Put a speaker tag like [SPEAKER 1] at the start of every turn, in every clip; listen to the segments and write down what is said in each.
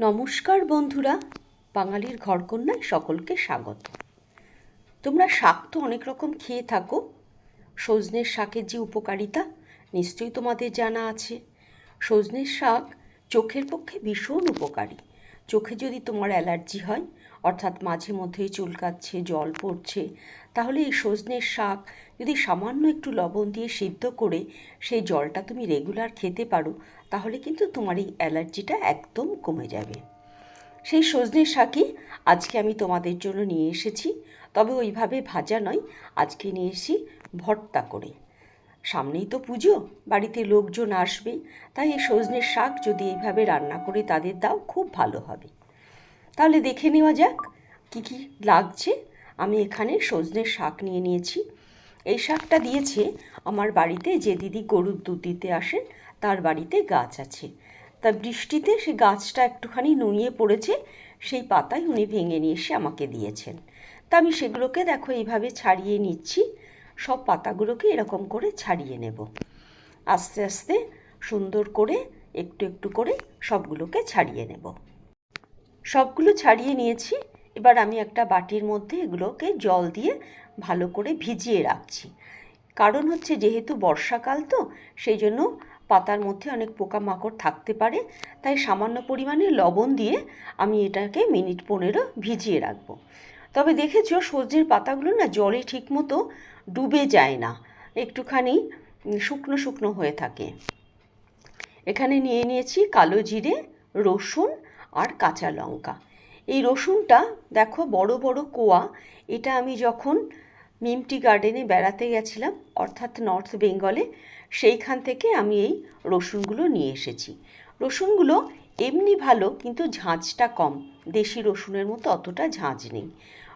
[SPEAKER 1] নমস্কার বন্ধুরা, বাঙালির ঘরকন্যায় সকলকে স্বাগত। তোমরা শাক তো অনেক রকম খেয়ে থাকো, সজনের শাকের যে উপকারিতা নিশ্চয়ই তোমাদের জানা আছে। সজনের শাক চোখের পক্ষে ভীষণ উপকারী। চোখে যদি তোমার অ্যালার্জি হয়, অর্থাৎ মাঝে মধ্যেই চুলকাচ্ছে, জল পড়ছে, তাহলে এই সজনের শাক যদি সামান্য একটু লবণ দিয়ে সিদ্ধ করে সেই জলটা তুমি রেগুলার খেতে পারো তাহলে কিন্তু তোমার এই অ্যালার্জিটা একদম কমে যাবে। সেই সজনের শাকই আজকে আমি তোমাদের জন্য নিয়ে এসেছি। তবে ওইভাবে ভাজা নয়, আজকে নিয়ে এসেছি ভর্তা করে। সামনেই তো পুজো, বাড়িতে লোকজন আসবে, তাই এই সজনের শাক যদি এইভাবে রান্না করে তাদের দাও, খুব ভালো হবে। তাহলে দেখে নেওয়া যাক কী কী লাগছে। আমি এখানে সজনের শাক নিয়ে নিয়েছি। এই শাকটা দিয়েছে আমার বাড়িতে যে দিদি গরুর দুধ দিতে আসেন তার বাড়িতে গাছ আছে। তা বৃষ্টিতে সে গাছটা একটুখানি নুয়ে পড়েছে, সেই পাতাই উনি ভেঙে নিয়ে এসে আমাকে দিয়েছেন। তা আমি সেগুলোকে দেখো এইভাবে ছাড়িয়ে নিচ্ছি, সব পাতাগুলোকে এরকম করে ছাড়িয়ে নেব। আস্তে আস্তে সুন্দর করে একটু একটু করে সবগুলোকে ছাড়িয়ে নেব। সবগুলো ছাড়িয়ে নিয়েছি, এবার আমি একটা বাটির মধ্যে এগুলোকে জল দিয়ে ভালো করে ভিজিয়ে রাখছি। কারণ হচ্ছে যেহেতু বর্ষাকাল তো, সেই জন্য পাতার মধ্যে অনেক পোকামাকড় থাকতে পারে, তাই সামান্য পরিমাণে লবণ দিয়ে আমি এটাকে মিনিট পনেরো ভিজিয়ে রাখব। তবে দেখেছ সবজির পাতাগুলো না জলে ঠিকমতো ডুবে যায় না, একটুখানি শুকনো শুকনো হয়ে থাকে। এখানে নিয়ে নিয়েছি কালো জিরে, রসুন আর কাঁচা লঙ্কা। এই রসুনটা দেখো বড় বড় কোয়া, এটা আমি যখন মিমটি গার্ডেনে বেড়াতে গেছিলাম, অর্থাৎ নর্থ বেঙ্গলে সেইখান থেকে আমি এই রসুনগুলো নিয়ে এসেছি। রসুনগুলো এমনি ভালো, কিন্তু ঝাঁঝটা কম। দেশি রসুনের মতো অতটা ঝাঁঝ নেই।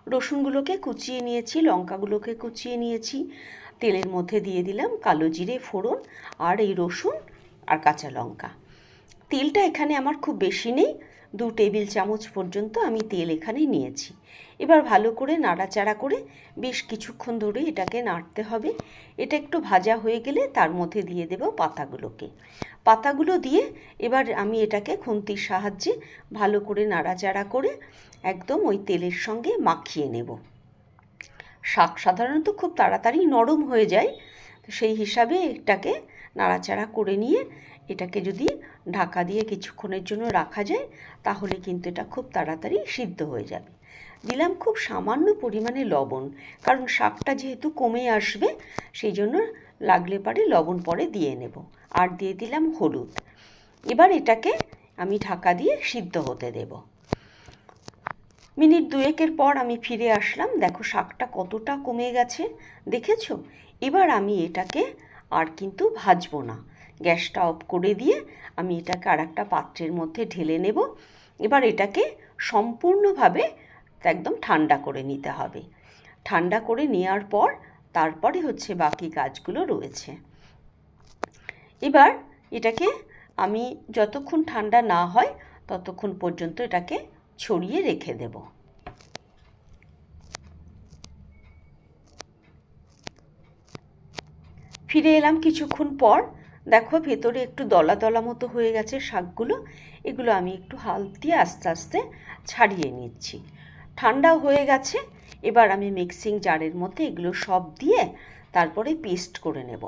[SPEAKER 1] রসুনগুলোকে কুচিয়ে নিয়েছি, লঙ্কাগুলোকে কুচিয়ে নিয়েছি। তেলের মধ্যে দিয়ে দিলাম কালো জিরে, ফোড়ন আর এই রসুন আর কাঁচা লঙ্কা। তেলটা এখানে আমার খুব বেশি নেই। দু টেবিল চামচ পর্যন্ত আমি তেল এখানে নিয়েছি। এবার ভালো করে নাড়াচাড়া করে বেশ কিছুক্ষণ ধরে এটাকে নাড়তে হবে। এটা একটু ভাজা হয়ে গেলে তার মধ্যে দিয়ে দেব পাতাগুলোকে। পাতাগুলো দিয়ে এবার আমি এটাকে খুন্তির সাহায্যে ভালো করে নাড়াচাড়া করে একদম ওই তেলের সঙ্গে মাখিয়ে নেব। শাক সাধারণত খুব তাড়াতাড়ি নরম হয়ে যায়। তো সেই হিসাবে এটাকে নাড়াচাড়া করে নিয়ে এটাকে যদি ঢাকা দিয়ে কিছুক্ষণের জন্য রাখা যায়, তাহলে কিন্তু এটা খুব তাড়াতাড়ি সিদ্ধ হয়ে যাবে। দিলাম খুব সামান্য পরিমাণে লবণ, কারণ শাকটা যেহেতু কমে আসবে, সেই জন্য লাগলে পারে লবণ পরে দিয়ে নেব। আর দিয়ে দিলাম হলুদ। এবার এটাকে আমি ঢাকা দিয়ে সিদ্ধ হতে দেব। মিনিট দুয়েকের পর আমি ফিরে আসলাম। দেখো শাকটা কতটা কমে গেছে, দেখেছ? এবার আমি এটাকে আর কিন্তু ভাজবো না। গ্যাসটা অফ করে দিয়ে আমি এটাকে আর একটা পাত্রের মধ্যে ঢেলে নেব। এবার এটাকে সম্পূর্ণভাবে একদম ঠান্ডা করে নিতে হবে। ঠান্ডা করে নেওয়ার পর তারপরে হচ্ছে বাকি কাজগুলো রয়েছে। এবার এটাকে আমি যতক্ষণ ঠান্ডা না হয় ততক্ষণ পর্যন্ত এটাকে ছড়িয়ে রেখে দেব। ফিরে এলাম কিছুক্ষণ পর দেখো ভেতরে একটু দলা দলা মতো হয়ে গেছে শাকগুলো। এগুলো আমি একটু হাল দিয়ে আস্তে আস্তে ছাড়িয়ে নিচ্ছি। ঠান্ডা হয়ে গেছে। এবার আমি মিক্সিং জারের মধ্যে এগুলো সব দিয়ে তারপরে পেস্ট করে নেব।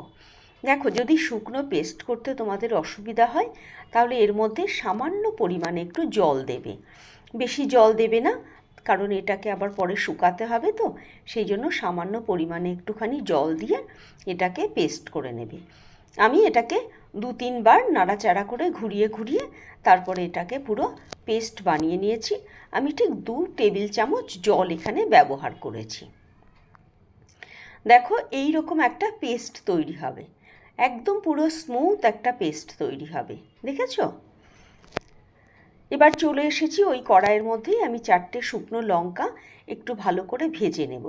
[SPEAKER 1] দেখো যদি শুকনো পেস্ট করতে তোমাদের অসুবিধা হয়, তাহলে এর মধ্যে সামান্য পরিমাণে একটু জল দেবে। বেশি জল দেবে না, কারণ এটাকে আবার পরে শুকাতে হবে তো, সেই জন্য সামান্য পরিমাণে একটুখানি জল দিয়ে এটাকে পেস্ট করে নেবে। আমি এটাকে দু তিনবার নাড়াচাড়া করে ঘুরিয়ে ঘুরিয়ে তারপরে এটাকে পুরো পেস্ট বানিয়ে নিয়েছি। আমি ঠিক দু টেবিল চামচ জল এখানে ব্যবহার করেছি। দেখো এই রকম একটা পেস্ট তৈরি হবে। একদম পুরো স্মুথ একটা পেস্ট তৈরি হবে। দেখেছ? এবার চলে এসেছি ওই কড়াইয়ের মধ্যেই আমি চারটে শুকনো লঙ্কা একটু ভালো করে ভেজে নেব।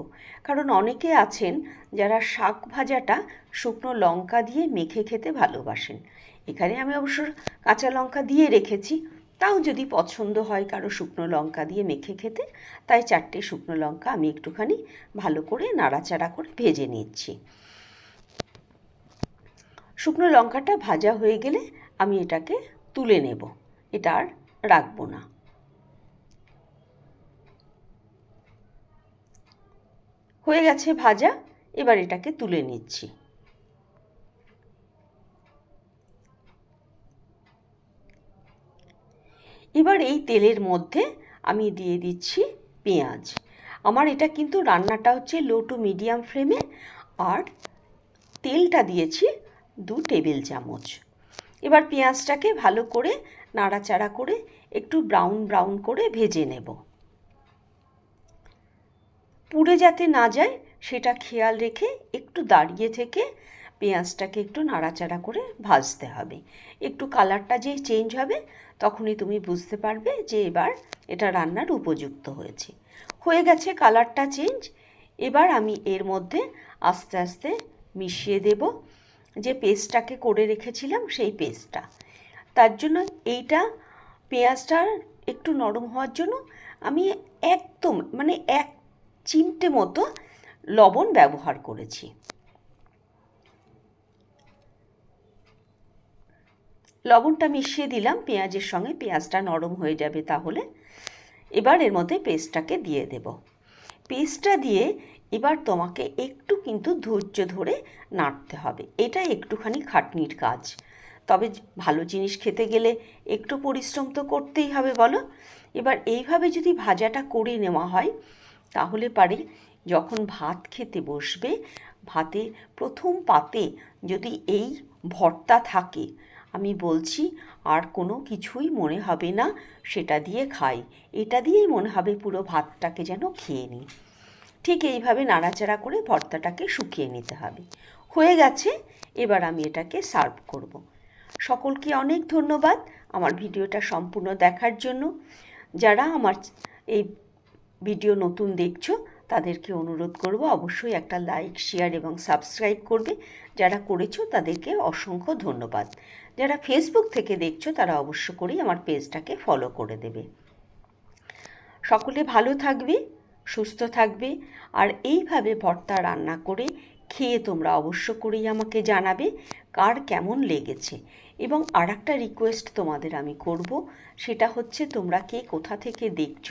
[SPEAKER 1] কারণ অনেকে আছেন যারা শাক ভাজাটা শুকনো লঙ্কা দিয়ে মেখে খেতে ভালোবাসেন। এখানে আমি অবশ্য কাঁচা লঙ্কা দিয়ে রেখেছি, তাও যদি পছন্দ হয় কারও শুকনো লঙ্কা দিয়ে মেখে খেতে, তাই চারটে শুকনো লঙ্কা আমি একটুখানি ভালো করে নাড়াচাড়া করে ভেজে নিচ্ছি। শুকনো লঙ্কাটা ভাজা হয়ে গেলে আমি এটাকে তুলে নেব। এটা আর রাখব না। হয়ে গেছে ভাজা, এবার এটাকে তুলে নিচ্ছি। এবার এই তেলের মধ্যে আমি দিয়ে দিচ্ছি পেঁয়াজ। আমার এটা কিন্তু রান্নাটা হচ্ছে লো টু মিডিয়াম ফ্লেমে আর তেলটা দিয়েছি দু টেবিল চামচ। এবার পেঁয়াজটাকে ভালো করে নাড়াচাড়া করে একটু ব্রাউন ব্রাউন করে ভেজে নেব। পুড়ে যাতে না যায়, সেটা খেয়াল রেখে একটু দাঁড়িয়ে থেকে পেঁয়াজটাকে একটু নাড়াচাড়া করে ভাজতে হবে। একটু কালারটা যেই চেঞ্জ হবে, তখনই তুমি বুঝতে পারবে যে এবার এটা রান্নার উপযুক্ত হয়েছে। হয়ে গেছে কালারটা চেঞ্জ এবার আমি এর মধ্যে আস্তে আস্তে মিশিয়ে দেব। যে পেস্টটাকে করে রেখেছিলাম, সেই পেস্টটা তার জন্য এইটা পেঁয়াজটা একটু নরম হওয়ার জন্য আমি একদম মানে এক চিমটে মতো লবণ ব্যবহার করেছি। লবণটা মিশিয়ে দিলাম, পেঁয়াজের সঙ্গে পেঁয়াজটা নরম হয়ে যাবে তাহলে। এবার এর মধ্যে পেস্টটাকে দিয়ে দেব। পেস্টটা দিয়ে এবার তোমাকে একটু কিন্তু ধৈর্য ধরে নাড়তে হবে। এটা একটুখানি খাটনির কাজ। তবে ভালো জিনিস খেতে গেলে একটু পরিশ্রম তো করতেই হবে, বলো। এবার এইভাবে যদি ভাজাটা করে নেওয়া হয়, তাহলে পারে যখন ভাত খেতে বসবে ভাতে প্রথম পাতে যদি এই ভর্তা থাকে, আমি বলছি আর কোনো কিছুই মনে হবে না, সেটা দিয়ে খাই। এটা দিয়েই মনে হবে পুরো ভাতটাকে যেন খেয়ে নিই। ঠিক এইভাবে নাড়াচাড়া করে ভর্তাটাকে শুকিয়ে নিতে হবে। হয়ে গেছে, এবার আমি এটাকে সার্ভ করব। সকলকে অনেক ধন্যবাদ আমার ভিডিওটা সম্পূর্ণ দেখার জন্য। যারা আমার এই ভিডিও নতুন দেখছ, তাদেরকে অনুরোধ করব অবশ্যই একটা লাইক, শেয়ার এবং সাবস্ক্রাইব করবে। যারা করেছ, তাদেরকে অসংখ্য ধন্যবাদ। যারা ফেসবুক থেকে দেখছ, তারা অবশ্য করেই আমার পেজটাকে ফলো করে দেবে। সকলে ভালো থাকবে, সুস্থ থাকবে, আর এইভাবে ভর্তা রান্না করে খেয়ে তোমরা অবশ্য করেই আমাকে জানাবে কার কেমন লেগেছে। এবং আর একটা রিকোয়েস্ট তোমাদের আমি করব, সেটা হচ্ছে তোমরা কে কোথা থেকে দেখছ,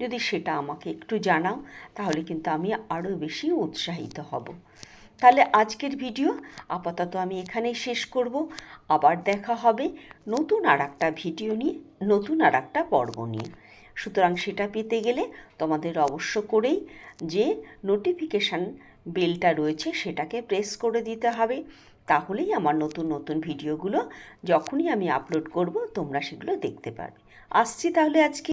[SPEAKER 1] যদি সেটা আমাকে একটু জানাও, তাহলে কিন্তু আমি আরও বেশি উৎসাহিত হব। তাহলে আজকের ভিডিও আপাতত আমি এখানেই শেষ করব। আবার দেখা হবে নতুন আর একটা ভিডিও নিয়ে, নতুন আর একটা পর্ব নিয়ে। সুতরাং সেটা পেতে গেলে তোমাদের অবশ্য করেই যে নোটিফিকেশান বেলটা রয়েছে সেটাকে প্রেস করে দিতে হবে। তাহলেই আমার নতুন নতুন ভিডিওগুলো যখনই আমি আপলোড করব তোমরা সেগুলো দেখতে পারবে। আসছি তাহলে আজকে।